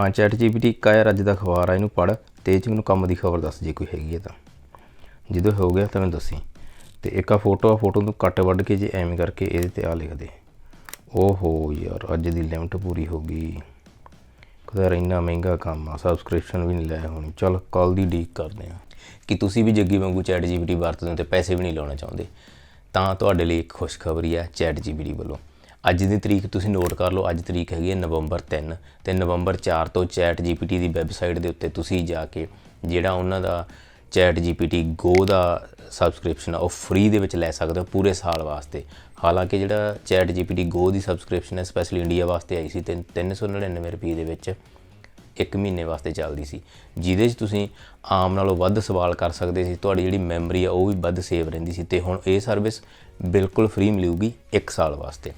ਹਾਂ chat GPT ਇੱਕ ਆਇਆ ਅੱਜ ਦਾ ਅਖਬਾਰ ਆ, ਇਹਨੂੰ ਪੜ੍ਹ ਤੇ ਇਹ 'ਚ ਮੈਨੂੰ ਕੰਮ ਦੀ ਖਬਰ ਦੱਸ ਜੇ ਕੋਈ ਹੈਗੀ ਹੈ ਤਾਂ। ਜਦੋਂ ਹੋ ਗਿਆ ਤਾਂ ਮੈਨੂੰ ਦੱਸੀ। ਤੇ ਇੱਕ ਆ ਫੋਟੋ ਆ ਫੋਟੋ ਨੂੰ ਕੱਟ ਵੱਢ ਕੇ ਜੇ ਐਵੇਂ ਕਰਕੇ ਇਹਦੇ ਤੇ ਆ ਲਿਖ ਦੇ। ਓਹੋ ਯਾਰ, ਅੱਜ ਦੀ ਲਿਮਟ ਪੂਰੀ ਹੋ ਗਈ। ਕਦਰ ਇੰਨਾ ਮਹਿੰਗਾ ਕੰਮ ਆ ਸਬਸਕ੍ਰਿਪਸ਼ਨ ਵੀ ਨਹੀਂ ਲੈ ਹੋਣੀ। ਚਲ ਕੱਲ ਦੀ ਡੀਕ ਕਰਦੇ ਆ। ਕਿ ਤੁਸੀਂ ਵੀ ਜੱਗੀ ਵਾਂਗੂ ਚੈਟ ਜੀਪੀਟੀ ਵਰਤਦੇ ਹੋ ਤੇ ਪੈਸੇ ਵੀ ਨਹੀਂ ਲਾਉਣਾ ਚਾਹੁੰਦੇ। ਤਾਂ ਤੁਹਾਡੇ ਲਈ ਇੱਕ ਖੁਸ਼ਖਬਰੀ ਹੈ ਚੈਟ ਜੀਪੀਟੀ ਵੱਲੋਂ। ਅੱਜ ਦੀ ਤਰੀਕ ਤੁਸੀਂ ਨੋਟ ਕਰ ਲਓ, ਅੱਜ ਤਰੀਕ ਹੈਗੀ ਹੈ ਨਵੰਬਰ 3 ਤੇ ਨਵੰਬਰ 4 ਤੋਂ ਚੈਟ ਜੀਪੀਟੀ ਦੀ ਵੈਬਸਾਈਟ ਦੇ ਉੱਤੇ ਤੁਸੀਂ ਜਾ ਕੇ ਜਿਹੜਾ ਉਹਨਾਂ ਦਾ ਚੈਟ ਜੀਪੀਟੀ ਗੋ ਦਾ ਸਬਸਕ੍ਰਿਪਸ਼ਨ ਆ, ਉਹ ਫ੍ਰੀ ਦੇ ਵਿੱਚ ਲੈ ਸਕਦੇ ਹੋ ਪੂਰੇ ਸਾਲ ਵਾਸਤੇ। ਹਾਲਾਂਕਿ ਜਿਹੜਾ ਚੈਟ ਜੀਪੀਟੀ ਗੋ ਦੀ ਸਬਸਕ੍ਰਿਪਸ਼ਨ ਹੈ ਸਪੈਸ਼ਲੀ ਇੰਡੀਆ ਵਾਸਤੇ ਆਈ ਸੀ ਤੇ 399 ਰੁਪਏ ਦੇ ਵਿੱਚ ਇੱਕ ਮਹੀਨੇ ਵਾਸਤੇ ਚੱਲਦੀ ਸੀ। ਜਿਹਦੇ 'ਚ ਤੁਸੀਂ ਆਮ ਨਾਲੋਂ ਵੱਧ ਸਵਾਲ ਕਰ ਸਕਦੇ ਸੀ, ਤੁਹਾਡੀ ਜਿਹੜੀ ਮੈਮਰੀ ਆ ਉਹ ਵੀ ਵੱਧ ਸੇਵ ਰਹਿੰਦੀ ਸੀ ਤੇ ਹੁਣ ਇਹ ਸਰਵਿਸ ਬਿਲਕੁਲ ਫ੍ਰੀ ਮਿਲੂਗੀ 1 ਸਾਲ ਵਾਸਤੇ।